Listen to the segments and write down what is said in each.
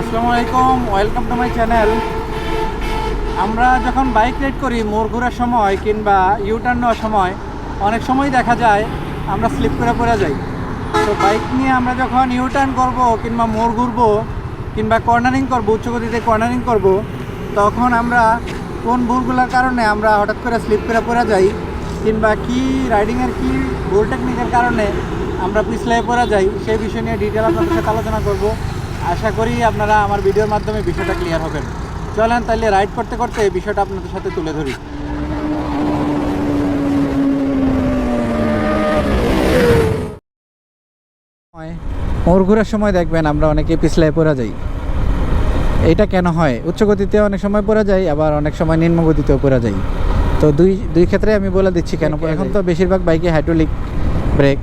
আসসালামু আলাইকুম welcome to my channel আমরা যখন বাইক রাইড করি, মোড় ঘোরার সময় কিংবা ইউটার্ন নেওয়ার সময়, অনেক সময় দেখা যায় আমরা স্লিপ করে পড়ে যাই। তো বাইক নিয়ে আমরা যখন ইউটার্ন করব কিংবা মোড় ঘুরবো কিংবা কর্নারিং করব উচ্চগতিতে কর্নারিং করব, তখন আমরা কোন ভুলগুলোর কারণে আমরা হঠাৎ করে স্লিপ করে পড়ে যাই কিংবা কি রাইডিংয়ের কি ভুল টেকনিকের কারণে আমরা পিছলে পড়ে যাই, সেই বিষয় নিয়ে ডিটেল আপনাদের সাথে আলোচনা করব। আশা করি আপনারা আমার ভিডিওর মাধ্যমে বিষয়টা ক্লিয়ার হবেন। চলেন তাহলে রাইড করতে করতে এই বিষয়টা আপনাদের সাথে তুলে ধরি। মোর ঘোরার সময় দেখবেন আমরা অনেকে পিছলায় পড়ে যাই। এটা কেন হয়? উচ্চ গতিতে অনেক সময় পড়ে যায় আবার অনেক সময় নিম্ন গতিতেও পড়ে যাই। তো দুই দুই ক্ষেত্রে আমি বলে দিচ্ছি কেন? এখন তো বেশিরভাগ বাইকে হাইড্রোলিক ব্রেক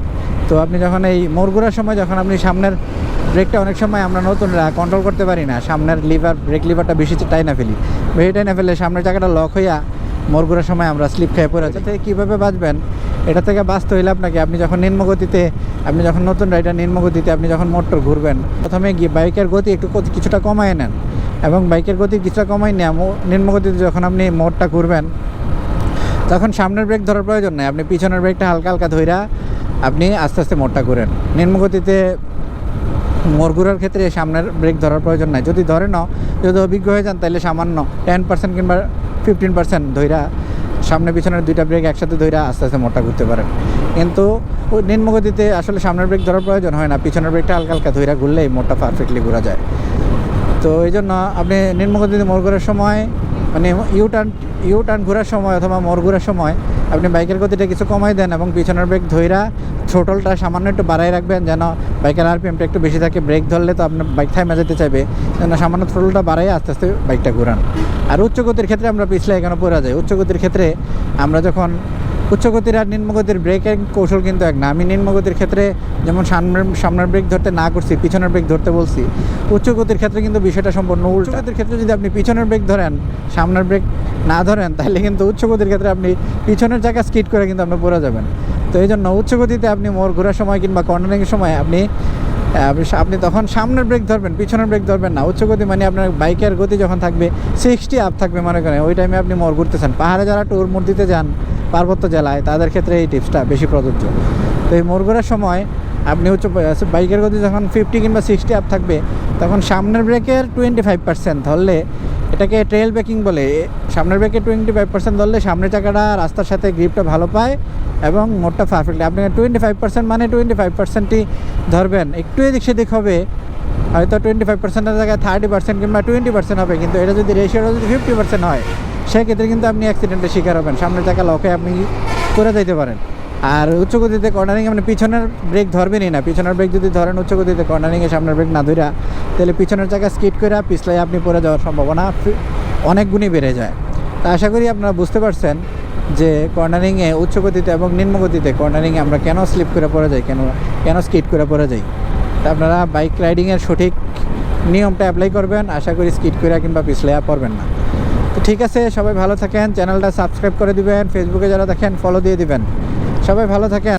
তো আপনি যখন এই মোড় ঘোরার সময় যখন আপনি সামনের ব্রেকটা অনেক সময় আমরা নতুনরা কন্ট্রোল করতে পারি না, সামনের লিভার ব্রেক লিভারটা বেশি টাই না ফেলি। বেশি টাই না ফেলে সামনের জায়গাটা লক হইয়া মোড় ঘোরার সময় আমরা স্লিপ খেয়ে পড়ে যাই কীভাবে বাঁচবেন? এটা থেকে বাঁচতে হইলে আপনাকে, আপনি যখন নিম্নগতিতে, আপনি যখন নতুন রাইডার নিম্নগতিতে আপনি যখন মোটর ঘুরবেন, প্রথমে গিয়ে বাইকের গতি একটু কিছুটা কমায় নেন। এবং বাইকের গতি কিছুটা কমাই নেন নিম্নগতিতে যখন আপনি মোড়টা ঘুরবেন, তখন সামনের ব্রেক ধরার প্রয়োজন নেই। আপনি পিছনের ব্রেকটা হালকা হালকা ধইরা আপনি আস্তে আস্তে মোড়টা ঘুরেন। নিম্নগতিতে মোড় ঘোরার ক্ষেত্রে সামনের ব্রেক ধরার প্রয়োজন নাই। যদি ধরে নাও, যদি অভিজ্ঞ হয়ে যান তাহলে সামান্য টেন পার্সেন্ট কিংবা ফিফটিন পার্সেন্ট ধইরা সামনে পিছনের দুইটা ব্রেক একসাথে ধইরা আস্তে আস্তে মোড়টা ঘুরতে পারেন। কিন্তু নিম্নগতিতে আসলে সামনের ব্রেক ধরার প্রয়োজন হয় না। পিছনের ব্রেকটা হালকা হালকা ধইরা ঘুরলেই মোড়টা পারফেক্টলি ঘোরা যায়। তো এই জন্য আপনি নিম্নগতিতে মোড় সময় মানে ইউ টার্ন ইউ টার্ন ঘোরার সময় অথবা মোড় ঘোরার সময় আপনি বাইকের গতিটা কিছু কমাই দেন এবং পিছনের ব্রেক ধৈরা ছোটলটা সামান্য একটু বাড়াই রাখবেন যেন বাইকের আরপিএমটা একটু বেশি থাকে। ব্রেক ধরলে তো আপনার বাইক থাইমা যেতে চাইবে, যেন সামান্য থ্রোটলটা বাড়াই আস্তে আস্তে বাইকটা ঘুরান। আর উচ্চ গতির ক্ষেত্রে আমরা পিছলে এখানে পড়া যায়। উচ্চ গতির ক্ষেত্রে আমরা যখন উচ্চগতির আর নিম্নগতির ব্রেকের কৌশল কিন্তু এক না। আমি নিম্নগতির ক্ষেত্রে যেমন সামনের সামনের ব্রেক ধরতে না করছি পিছনের ব্রেক ধরতে বলছি উচ্চগতির ক্ষেত্রে কিন্তু বিষয়টা সম্পূর্ণ উচ্চগতির ক্ষেত্রে যদি আপনি পিছনের ব্রেক ধরেন সামনের ব্রেক না ধরেন তাহলে কিন্তু উচ্চগতির ক্ষেত্রে আপনি পিছনের জায়গা স্কিট করে কিন্তু আপনি পড়ে যাবেন। তো এই জন্য উচ্চগতিতে আপনি মোড় ঘোরার সময় কিংবা কর্নারিংয়ের সময় আপনি আপনি তখন সামনের ব্রেক ধরবেন পিছনের ব্রেক ধরবেন না। উচ্চ গতি মানে আপনার বাইকের গতি যখন থাকবে সিক্সটি আপ থাকবে মনে করেন ওই টাইমে আপনি মোড় ঘুরতেছেন। পাহাড়ে যারা ট্যুর মোড় দিতে যান পার্বত্য জেলায় তাদের ক্ষেত্রে এই টিপসটা বেশি প্রযোজ্য। তো এই মোড় ঘোরার সময় আপনি উচ্চ বাইকের গতি যখন ফিফটি কিংবা সিক্সটি আপ থাকবে, তখন সামনের ব্রেকের টোয়েন্টি ফাইভ পার্সেন্ট ধরলে, এটাকে ট্রেল ব্রেকিং বলে সামনের ব্রেকে টোয়েন্টি ফাইভ পার্সেন্ট ধরলে সামনের চাকাটা রাস্তার সাথে গ্রিপটা ভালো পায় এবং মোটটা পারফেক্টলি আপনি টোয়েন্টি ফাইভ পার্সেন্ট মানে টোয়েন্টি ফাইভ পার্সেন্টই ধরবেন। একটু এদিক সেদিক হবে, হয়তো টোয়েন্টি ফাইভ পার্সেন্টের জায়গায় থার্টি পার্সেন্ট কিংবা টোয়েন্টি পার্সেন্ট হবে, কিন্তু এটা যদি রেশিওটা যদি ফিফটি পার্সেন্ট হয় সেক্ষেত্রে কিন্তু আপনি অ্যাক্সিডেন্টের শিকার হবেন। সামনের চাকা লকে আপনি করে যেতে পারেন। আর উচ্চ গতিতে কর্নারিং আপনি পিছনের ব্রেক ধরবেনই না। পিছনের ব্রেক যদি ধরেন, উচ্চ গতিতে কর্নারিংয়ে সামনের ব্রেক না ধরা তাহলে পিছনের চাকা স্কিড করে পিছলাই আপনি পড়ে যাওয়ার সম্ভাবনা অনেক গুণই বেড়ে যায়। তা আশা করি আপনারা বুঝতে পারছেন যে কর্নারিংয়ে উচ্চ গতিতে এবং নিম্ন গতিতে কর্নারিংয়ে আমরা কেন স্লিপ করে পড়ে যাই, কেন কেন স্কিড করে পড়ে যাই। তা আপনারা বাইক রাইডিংয়ের সঠিক নিয়মটা অ্যাপ্লাই করবেন। আশা করি স্কিড করে কিংবা পিছলে পড়বেন না। তো ঠিক আছে, সবাই ভালো থাকেন, চ্যানেলটা সাবস্ক্রাইব করে দিবেন ফেসবুকে যারা দেখেন ফলো দিয়ে দিবেন। সবাই ভালো থাকেন।